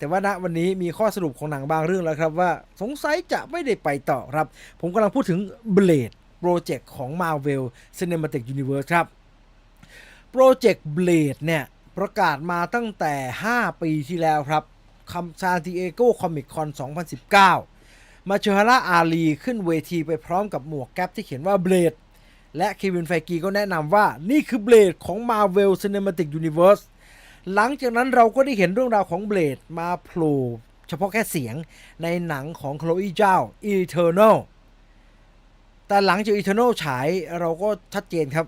แต่ว่าณวันนี้มีข้อสรุปของหนังบางเรื่องแล้วครับว่าสงสัยจะไม่ได้ไปต่อครับ ผมกำลังพูดถึง Blade โปรเจกต์ของ Marvel Cinematic Universe ครับ โปรเจกต์ Blade เนี่ย ประกาศมาตั้งแต่ 5 ปีที่แล้วครับคำซานติเอโกคอมิคคอน 2019 มาเชฮาร่าอาลีขึ้นเวทีไปพร้อมกับหมวกแก๊ปที่เขียนว่า Blade และเควินไฟกีก็แนะนำว่านี่คือ Blade ของ Marvel Cinematic Universe หลังจากนั้นเราก็ได้เห็นเรื่องราวของเบลดมาโผล่เฉพาะแค่เสียงในหนังของโคลอีเจ้า Eternal แต่หลังจาก Eternal ฉายเราก็ชัดเจนครับ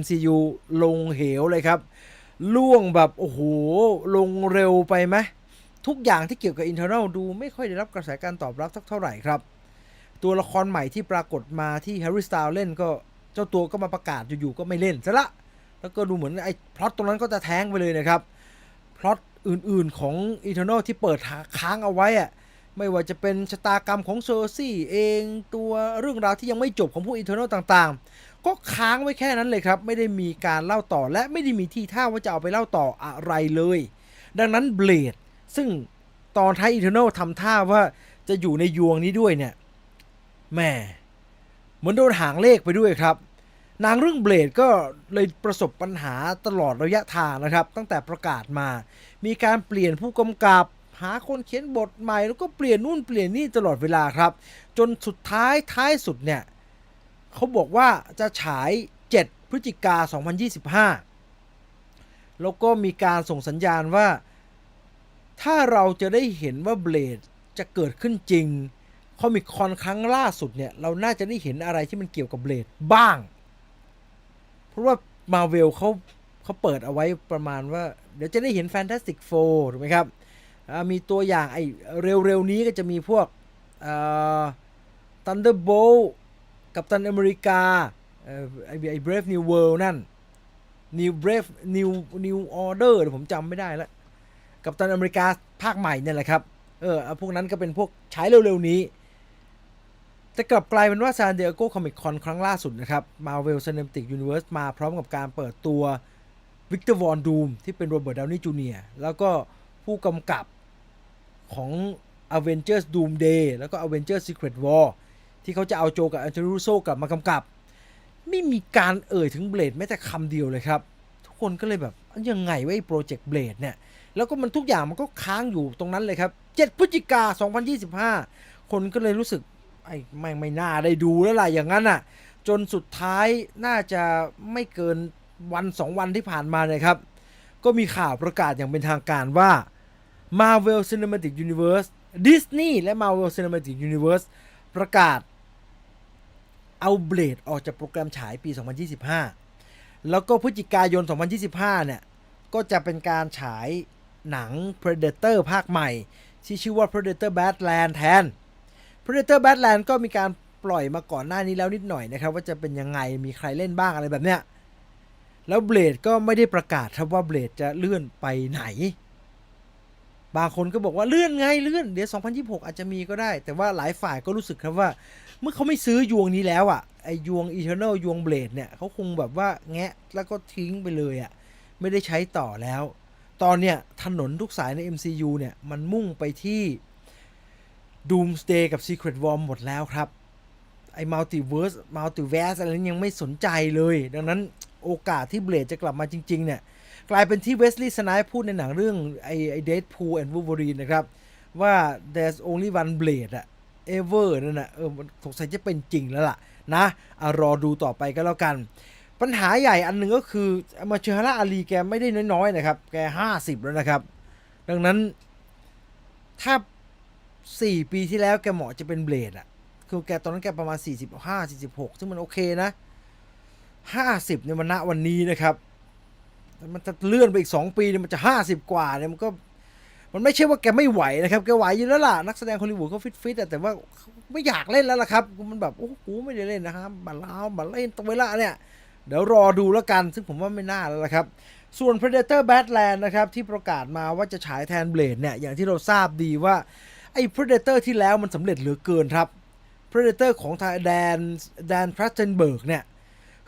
MCU ลงเหวเลยครับ ล่วงแบบ โอ้โห ลงเร็วไปไหมทุกอย่างที่เกี่ยวกับ Eternal ดูไม่ค่อยได้รับกระแสการตอบรับสักเท่าไหร่ครับ ตัวละครใหม่ที่ปรากฏมาที่ Harry Styles เล่นก็เจ้าตัวก็มาประกาศอยู่ๆก็ไม่เล่นซะละ แล้วก็ดูเหมือนไอ้พล็อตตรงนั้นก็จะแท้งไปเลยนะครับพล็อตอื่นๆของ Eternal ที่เปิดค้างเอาไว้อะไม่ว่าจะเป็นชะตากรรมของเซอร์ซี่เองตัวเรื่องราวที่ยังไม่จบของพวก Eternal ต่างๆ ก็ค้างไว้แค่นั้นเลยครับ ไม่ได้มีการเล่าต่อและไม่ได้มีที่ท่าว่าจะเอาไปเล่าต่ออะไรเลย ดังนั้น Blade ซึ่งตอนท้าย Eternal ทำท่าว่าจะอยู่ในยวงนี้ด้วยเนี่ยแหม่เหมือนโดนหางเลขไปด้วยครับ หนังเรื่องเบลดก็เลยประสบปัญหาตลอดระยะทางนะครับ ตั้งแต่ประกาศมา มีการเปลี่ยนผู้กำกับ หาคนเขียนบทใหม่ แล้วก็เปลี่ยนนู่นเปลี่ยนนี่ตลอดเวลาครับ จนสุดท้ายท้ายสุดเนี่ยเขาบอกว่าจะฉาย 7 พฤศจิกา 2025 แล้วก็มีการส่งสัญญาณว่า ถ้าเราจะได้เห็นว่าเบลดจะเกิดขึ้นจริงคอมิคคอนครั้งล่าสุดเนี่ยเราน่าจะได้เห็นอะไรที่มันเกี่ยวกับเบลดบ้าง ราะว่ามาเวลเขาเขาเปิดเอาไว้ประมาณว่า เดี๋ยวจะได้เห็น Fantastic Four ถูกไหมครับ มีตัวอย่างไอ้เร็วๆนี้ก็จะมีพวกอ่า Thunderbolt กับตันอเมริกาไอ้ไอ้ Brave New World นั่น New Brave New New Order เดี๋ยวผมจำไม่ได้แล้วกับตันอเมริกาภาคใหม่เนี่ยแหละครับเออพวกนั้นก็เป็นพวกใช้เร็วๆนี้ แต่กลับกลายเป็นว่า San Diego Comic Con ครั้งล่าสุดนะครับ Marvel Cinematic Universe มาพร้อมกับการเปิดตัว Victor Von Doom ที่เป็นโรเบิร์ตดาวนี่จูเนียร์แล้วก็ผู้กำกับของ Avengers Doomsday แล้วก็ Avengers Secret War ที่เขาจะเอาโจกับอันเทรูโซกลับมากำกับ ไม่มีการเอ่ยถึงเบลดแม้แต่คำเดียวเลยครับ ทุกคนก็เลยแบบ ยังไงวะไอ้โปรเจกต์เบลดเนี่ย แล้วก็มันทุกอย่างมันก็ค้างอยู่ตรงนั้นเลยครับ 7 พฤศจิกา 2025 คนก็เลยรู้สึก ไอ้ไม่ไม่น่าได้ดูแล้วล่ะอย่างนั้นอะ จนสุดท้ายน่าจะไม่เกินวันสองวันที่ผ่านมาเลยครับ ก็มีข่าวประกาศอย่างเป็นทางการว่า Marvel Cinematic Universe Disney และ Marvel Cinematic Universe ประกาศเอาเบลดออกจากโปรแกรมฉายปี 2025 แล้วก็พฤศจิกายน 2025 เนี่ย ก็จะเป็นการฉายหนัง Predator ภาคใหม่ ที่ชื่อว่า Predator Badland แทน Predator Badland ก็มีการปล่อยมาก่อนหน้านี้แล้วนิดหน่อยนะครับ ว่าจะเป็นยังไงมีใครเล่นบ้างอะไรแบบเนี้ยแล้วเบลดก็ไม่ได้ประกาศครับว่าเบลดจะเลื่อนไปไหน บางคนก็บอกว่าเลื่อนไงเลื่อนเดี๋ยว 2026 อาจจะมีก็ได้ แต่ว่าหลายฝ่ายก็รู้สึกครับว่า เมื่อเขาไม่ซื้อยวงนี้แล้วอะไอยวง Eternal ยวงเบลดเนี่ยเขาคงแบบว่าแงะแล้วก็ทิ้งไปเลยอะไม่ได้ใช้ต่อแล้ว ตอนเนี้ยถนนทุกสายใน MCU เนี่ยมันมุ่งไปที่ Doomsday กับ Secret War หมดแล้วครับ ไอ้ Multiverse Multiverse อะไรนั้นยังไม่สนใจเลย ดังนั้นโอกาสที่เบลดจะกลับมาจริง ๆ เนี่ย กลายเป็นที่เวสลีย์สไนป์พูดในหนังเรื่องไอ้ไอ้ Deadpool and Wolverine นะครับ ว่า there's only one blade อะ ever นั่นนะเออมันสงสัยจะเป็นจริงแล้วล่ะ นะอะรอดูต่อไปก็แล้วกัน ปัญหาใหญ่อันหนึ่งก็คือมาเชฮาร่าอาลีแกไม่ได้น้อย ๆ นะครับ แก 50 แล้วนะครับ ดังนั้นถ้า 4ปีที่แล้วแกเหมาะจะเป็นเบลดอะคือแกตอนนั้นแกประมาณ 45 46 ซึ่งมันโอเคนะ 50เนี่ยมันณวันนี้นะครับมันจะเลื่อนไปอีก 2 ปีเนี่ยมันจะ 50 กว่าเนี่ยมันก็มันไม่ใช่ว่าแกไม่ไหวนะครับ แกไหวอยู่แล้วล่ะ นักแสดงฮอลลีวูดเขาฟิตๆอะแต่ว่าไม่อยากเล่นแล้วล่ะครับ มันแบบโอ้โหไม่ได้เล่นนะครับบัลลาวบัลเล่นตัวเวลาเนี่ย เดี๋ยวรอดูแล้วกัน ซึ่งผมว่าไม่น่าแล้วล่ะครับ ส่วน Predator Badland นะครับที่ประกาศมาว่าจะฉายแทนเบลดเนี่ยอย่างที่เราทราบดีว่า ไอ้ Predator ที่แล้วมันสำเร็จเหลือเกินครับ Predator ของทางแดนแดนทรัสเทนเบิร์กเนี่ย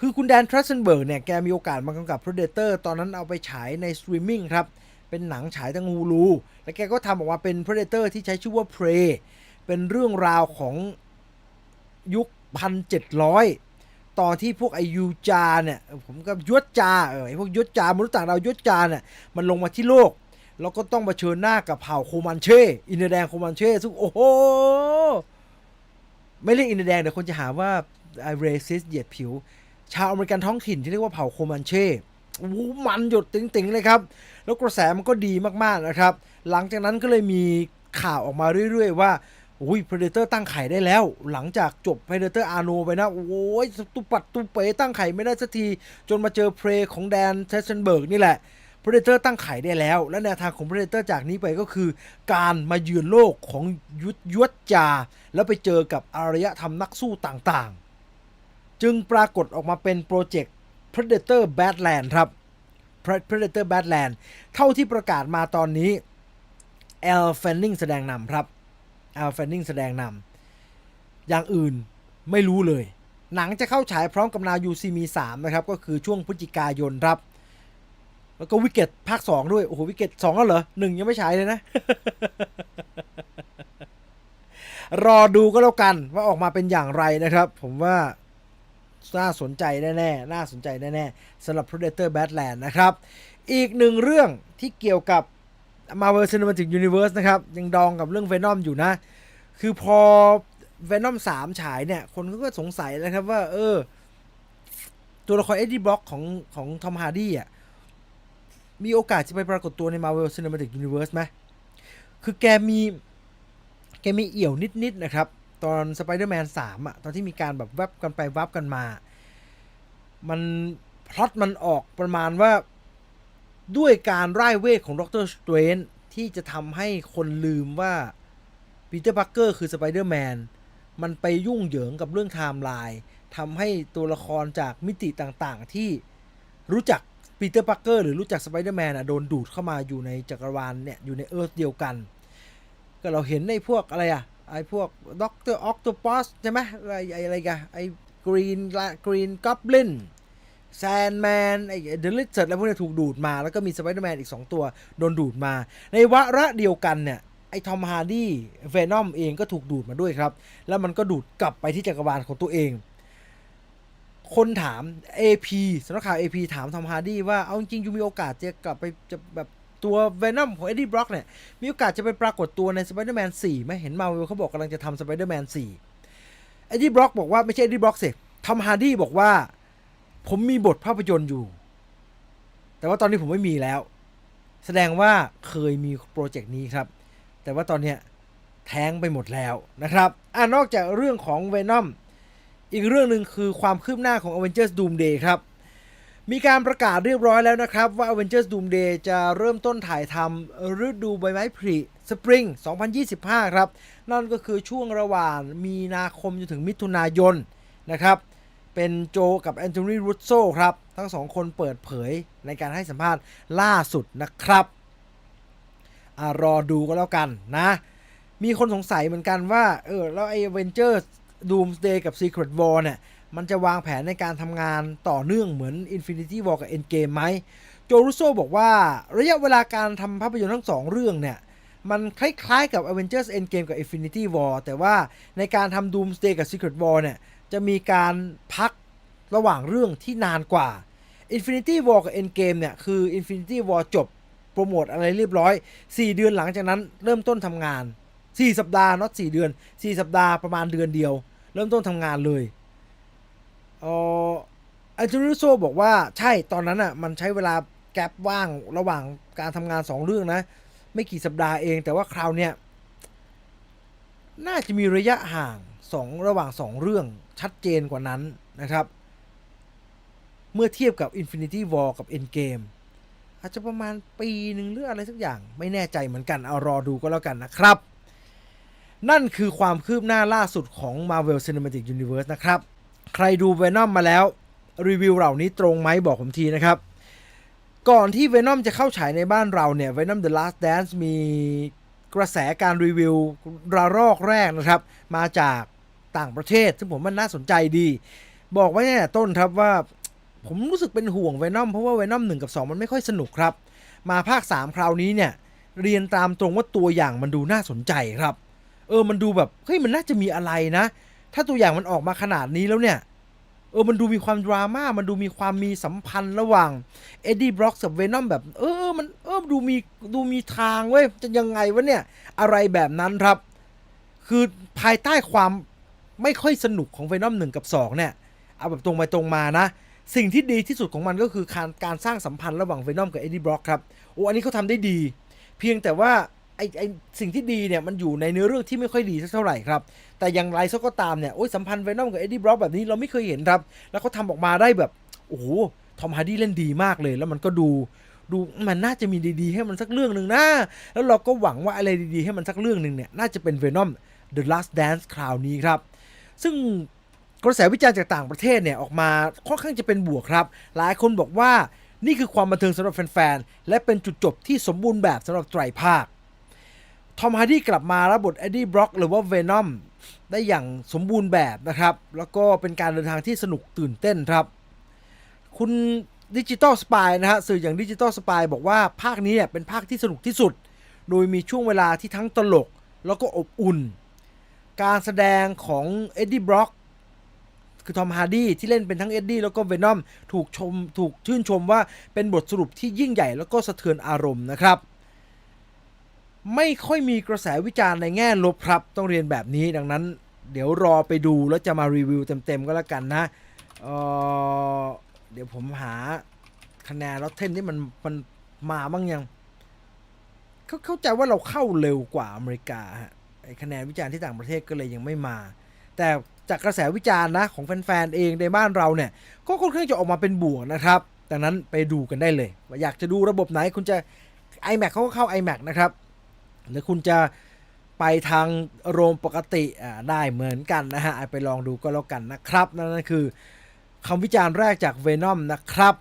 คือคุณแดนทรัสเซนเบิร์กเนี่ย แกมีโอกาสมากำกับ Predator ตอนนั้นเอาไปฉายในสตรีมมิ่งครับ เป็นหนังฉายทางฮูลูแล้วแกก็ทำออกมาเป็น Predator ที่ใช้ชื่อว่า Prey เป็นเรื่องราวของยุค 1,700 ตอนที่พวกไอยูจาเนี่ย ผมก็ยุจาเออพวกยุจามนุษย์ต่างดาวยุจาเนี่ย มันลงมาที่โลก แล้วก็ต้องมาเชิญหน้ากับเผ่าโคมันเช่ อินเดียแดงโคมันเช่ซึ่งโอ้โห ไม่เรียกอินเดียแดงเดี๋ยวคนจะหาว่าไอเรซิสเหยียดผิว ชาวอเมริกันท้องถิ่นที่เรียกว่าเผ่าโคมันเช่โอ้มันหยดติ๋งๆเลยครับ แล้วกระแสมันก็ดีมากๆนะครับ หลังจากนั้นก็เลยมีข่าวออกมาเรื่อยๆว่าอุ้ย Predator ตั้งไข่ได้แล้ว หลังจากจบ Predator a r n o ไปนะ โอ้ยตุปัดตุเป๋ตั้งไข่ไม่ได้สักที จนมาเจอ Prey ของแดนเทสเซนเบิร์กนี่แหละ Predator ตั้งไข่ได้แล้ว และแนวทางของ Predator จากนี้ไปก็คือ การมาเยือนโลกของยุทธยวดจา แล้วไปเจอกับอารยธรรมนักสู้ต่างๆ จึงปรากฏออกมาเป็นโปรเจกต์ Predator Badland ครับ Predator Badland เท่าที่ประกาศมาตอนนี้ Al Fanning แสดงนำครับ Al Fanning แสดงนำอย่างอื่นไม่รู้เลย หนังจะเข้าฉายพร้อมกับนายูซีมี3นะครับ ก็คือช่วงพฤศจิกายนครับ แล้วก็วิกเก็ตภาค2ด้วย โอ้โหวิกเก็ต2แล้วเหรอหนึ่งยังไม่ฉายเลยนะ รอดูก็แล้วกันว่าออกมาเป็นอย่างไรนะครับ ผมว่าน่าสนใจแน่ๆ น่าสนใจแน่ๆสำหรับ Predator Badland นะครับ อีกหนึ่งเรื่องที่เกี่ยวกับ Marvel Cinematic Universe นะครับ ยังดองกับเรื่อง Venom อยู่นะ คือพอ Venom 3 ฉายเนี่ย คนก็สงสัยนะครับว่า เออ ตัวละครเอ็ดดี้บล็อกของของทอมฮาร์ดี้อะ มีโอกาสจะไปปรากฏตัวใน Marvel Cinematic Universe ไหมคือแกมี แกมีเอี่ยวนิดๆนะครับ ตอน Spider-Man 3อะตอนที่มีการแบบแวบกันไปวับกันมา มันพล็อตมันออกประมาณว่าด้วยการร่ายเวทของด็อกเตอร์สเตรนที่จะทำให้คนลืมว่าปีเตอร์พักเกอร์คือสไปเดอร์แมนมันไปยุ่งเหยิงกับเรื่องไทม์ไลน์ทำให้ตัวละครจากมิติต่างๆ ที่รู้จัก ปีเตอร์พักเกอร์หรือรู้จักสไปเดอร์แมนอะโดนดูดเข้ามาอยู่ในจักรวาลเนี่ยอยู่ในเอิร์ธเดียวกัน ก็เราเห็นในพวกอะไรอะไอพวกด็อกเตอร์ออคโตปัสใช่ไหมอะไรอะไรกันไอกรีนกรีนก็อบลินแซนแมนไอเดลิเซอร์แล้วพวกนี้ถูกดูดมา แล้วก็มีสไปเดอร์แมนอีก 2 ตัวโดนดูดมา ในวาระเดียวกันเนี่ยไอ้ทอมฮาร์ดี้เวนอมเองก็ถูกดูดมาด้วยครับ แล้วมันก็ดูดกลับไปที่จักรวาลของตัวเอง คนถาม AP สำนักข่าว AP ถามทอมฮาร์ดี้ว่าเอาจริงยูมีโอกาสจะกลับไปจะแบบตัวเวนอมของเอ็ดดี้บล็อกเนี่ย มีโอกาสจะไปปรากฏตัวในสไปเดอร์แมน4ไหมเห็นมาเวลเขาบอกกำลังจะทำสไปเดอร์แมน4เอ็ดดี้บล็อกบอกว่าไม่ใช่เอ็ดดี้บล็อกสิทอมฮาร์ดี้บอกว่า ผมมีบทภาพยนตร์อยู่ แต่ว่าตอนนี้ผมไม่มีแล้ว แสดงว่าเคยมีโปรเจกต์นี้ครับ แต่ว่าตอนเนี้ยแท้งไปหมดแล้วนะครับอ่านอกจากเรื่องของ Venom อี อีกเรื่องหนึ่งคือความคืบหน้าของ Avengers Doomsday ครับ มีการประกาศเรียบร้อยแล้วนะครับ ว่า Avengers Doomsday จะเริ่มต้นถ่ายทำฤดูใบไม้ผลิสปริง 2025 ครับ นั่นก็คือช่วงระหว่างมีนาคมจนถึงมิถุนายนนะครับ เป็นโจกับแอนโทนีรูโซครับ ทั้งสองคนเปิดเผยในการให้สัมภาษณ์ล่าสุดนะครับอรอดูก็แล้วกันนะ มีคนสงสัยเหมือนกันว่า เออ แล้วไอ้ Avengers Doomsday กับ Secret War เนี่ย มันจะวางแผนในการทำงานต่อเนื่องเหมือน Infinity War กับ Endgame ไหม โจรูโซบอกว่าระยะเวลาการทำภาพยนตร์ทั้งสองเรื่องเนี่ย มันคล้ายๆกับ Avengers Endgame กับ Infinity War แต่ว่าในการทำ Doomsday กับ Secret War เนี่ย จะมีการพักระหว่างเรื่องที่นานกว่า Infinity War กับ Endgame เนี่ย คือ Infinity War จบโปรโมทอะไรเรียบร้อย 4 เดือนหลังจากนั้นเริ่มต้นทำงาน 4 สัปดาห์น็อต4เดือน 4 สัปดาห์ประมาณเดือนเดียว เริ่มต้นทำงานเลยเอออันจูริโซบอกว่าใช่ตอนนั้นอะมันใช้เวลาแกลบว่างระหว่างการทำงาน 2 เรื่องนะ ไม่กี่สัปดาห์เอง แต่ว่าคราวเนี้ยน่าจะมีระยะห่างสองระหว่างสองเรื่องชัดเจนกว่านั้นนะครับ เมื่อเทียบกับ Infinity War กับ Endgame อาจจะประมาณปีหนึ่งหรืออะไรสักอย่างไม่แน่ใจเหมือนกัน เอารอดูก็แล้วกันนะครับ นั่นคือความคืบหน้าล่าสุดของ Marvel Cinematic Universe นะครับ ใครดู Venom มาแล้ว รีวิวเหล่านี้ตรงไหมบอกผมทีนะครับ ก่อนที่ Venom จะเข้าฉายในบ้านเราเนี่ย Venom The Last Dance มีกระแสการรีวิวระลอกแรกนะครับ มาจากต่างประเทศ ซึ่งผมมันน่าสนใจดี บอกไว้ตั้งแต่ต้นครับว่าผมรู้สึกเป็นห่วง Venom เพราะว่า Venom 1กับ2 มันไม่ค่อยสนุกครับ มาภาค 3 คราวนี้เนี่ย เรียนตามตรงว่าตัวอย่างมันดูน่าสนใจครับ เออมันดูแบบเฮ้ยมันน่าจะมีอะไรนะ ถ้าตัวอย่างมันออกมาขนาดนี้แล้วเนี่ยเออมันดูมีความดราม่ามันดูมีความมีสัมพันธ์ระหว่างเอ็ดดี้บล็อกกับเวนอมแบบ เออมันเออดูมีดูมีทางเว้ยจะยังไงวะเนี่ย อะไรแบบนั้นครับ คือภายใต้ความไม่ค่อยสนุกของเวนอมหนึ่งกับ 2 เนี่ย เอาแบบตรงไปตรงมานะ สิ่งที่ดีที่สุดของมันก็คือการการสร้างสัมพันธ์ระหว่างเวนอมกับเอ็ดดี้บล็อกครับโอ้อันนี้เขาทำได้ดี เพียงแต่ว่า ไอไอสิ่งที่ดีเนี่ยมันอยู่ในเนื้อเรื่องที่ไม่ค่อยดีสักเท่าไหร่ครับ แต่อย่างไรซะก็ตามเนี่ยโอ้ยสัมพันธ์เวนอมกับเอ็ดดี้บล็อกแบบนี้เราไม่เคยเห็นครับ แล้วเขาทำออกมาได้แบบโอ้โหทอมฮาร์ดี้เล่นดีมากเลย แล้วมันก็ดูดูมันน่าจะมีดีๆ ให้มันสักเรื่องหนึ่งนะ แล้วเราก็หวังว่าอะไรดีๆ ให้มันสักเรื่องหนึ่งเนี่ยน่าจะเป็น Venom The Last Dance คราวนี้ครับ ซึ่งกระแสวิจารณ์จากต่างประเทศเนี่ยออกมาค่อนข้างจะเป็นบวกครับ หลายคนบอกว่านี่คือความบันเทิงสำหรับแฟนๆ และเป็นจุดจบที่สมบูรณ์แบบสำหรับไตรภาค ทอมฮาร์ดี้กลับมารับบทเอ็ดดี้บล็อกหรือว่าเวนอมได้อย่างสมบูรณ์แบบนะครับ แล้วก็เป็นการเดินทางที่สนุกตื่นเต้นครับ คุณดิจิตอลสปายนะฮะสื่ออย่างดิจิตอลสปายบอกว่าภาคนี้เนี่ยเป็นภาคที่สนุกที่สุด โดยมีช่วงเวลาที่ทั้งตลก แล้วก็อบอุ่น การแสดงของเอ็ดดี้บล็อกคือทอมฮาร์ดี้ที่เล่นเป็นทั้งเอ็ดดี้แล้วก็เวนอมถูกชมถูกชื่นชมว่าเป็นบทสรุปที่ยิ่งใหญ่แล้วก็สะเทือนอารมณ์นะครับ ไม่ค่อยมีกระแสวิจารณ์ในแง่ลบครับต้องเรียนแบบนี้ดังนั้น เดี๋ยวรอไปดูแล้วจะมารีวิวเต็มๆก็แล้วกันนะเเดี๋ยวผมหาคะแนนล้วเทนที่มันมันมาบ้างยังเขาเข้าใจว่าเราเข้าเร็วกว่าอเมริกาฮะไอคะแนนวิจารณ์ที่ต่างประเทศก็เลยยังไม่มา แต่จากกระแสวิจารณ์นะของแฟนๆเองในบ้านเราเนี่ยก็ค่อนข้างจะออกมาเป็นบวกนะครับดังนั้นไปดูกันได้เลย อยากจะดูระบบไหนคุณจะ iMac เขาก็เข้า iMac นะครับ หรือคุณจะไปทางโรงปกติอ่าได้เหมือนกันนะฮะไปลองดูก็แล้วกันนะครับ นั่นคือคำวิจารณ์แรกจาก Venom นะครับ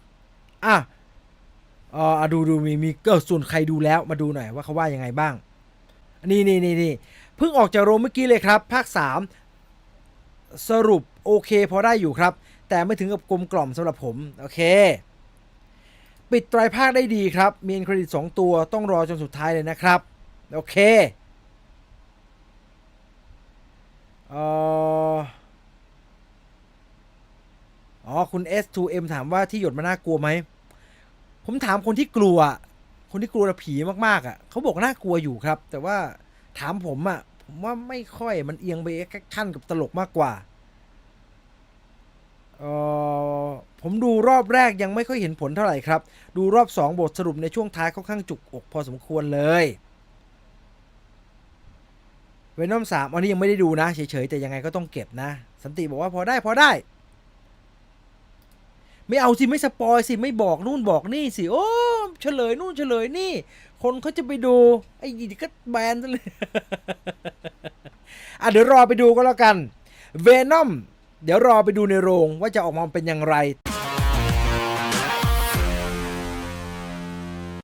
อะเอ่อดูดูมีมีเกิดส่วนใครดูแล้วมาดูหน่อยว่าเขาว่ายังไงบ้าง นี่นี่นี่นี่เพิ่งออกจากโรงเมื่อกี้เลยครับ ภาค 3 สรุปโอเคพอได้อยู่ครับ แต่ไม่ถึงกับกลมกล่อมสำหรับผม โอเค ปิดไตรภาคได้ดีครับ มีเอ็นเครดิต 2 ตัวต้องรอจนสุดท้ายเลยนะครับ โอเคเอออ๋อ คุณ S2M ถามว่าที่หยดมันน่ากลัวไหม ผมถามคนที่กลัว คนที่กลัวผีมากๆอะเขาบอกน่ากลัวอยู่ครับ แต่ว่าถามผมอะ ผมว่าไม่ค่อยมันเอียงไปแค่ขั้นกับตลกมากกว่าเออผมดูรอบแรกยังไม่ค่อยเห็นผลเท่าไหร่ครับ ดูรอบ 2 บทสรุปในช่วงท้ายค่อนข้างจุกอกพอสมควรเลย เวนอมสามอันนี้ยังไม่ได้ดูนะเฉยๆแต่ยังไงก็ต้องเก็บนะ สันติบอกว่าพอได้พอได้ ไม่เอาสิไม่สปอยสิไม่บอกนู่นบอกนี่สิโอ้เฉลยนู่นเฉลยนี่ คนเขาจะไปดูไอ้นี่ก็แบนซะเลยอะเดี๋ยวรอไปดูก็แล้วกันเวนอมเดี๋ยวรอไปดูในโรงว่าจะออกมาเป็นอย่างไร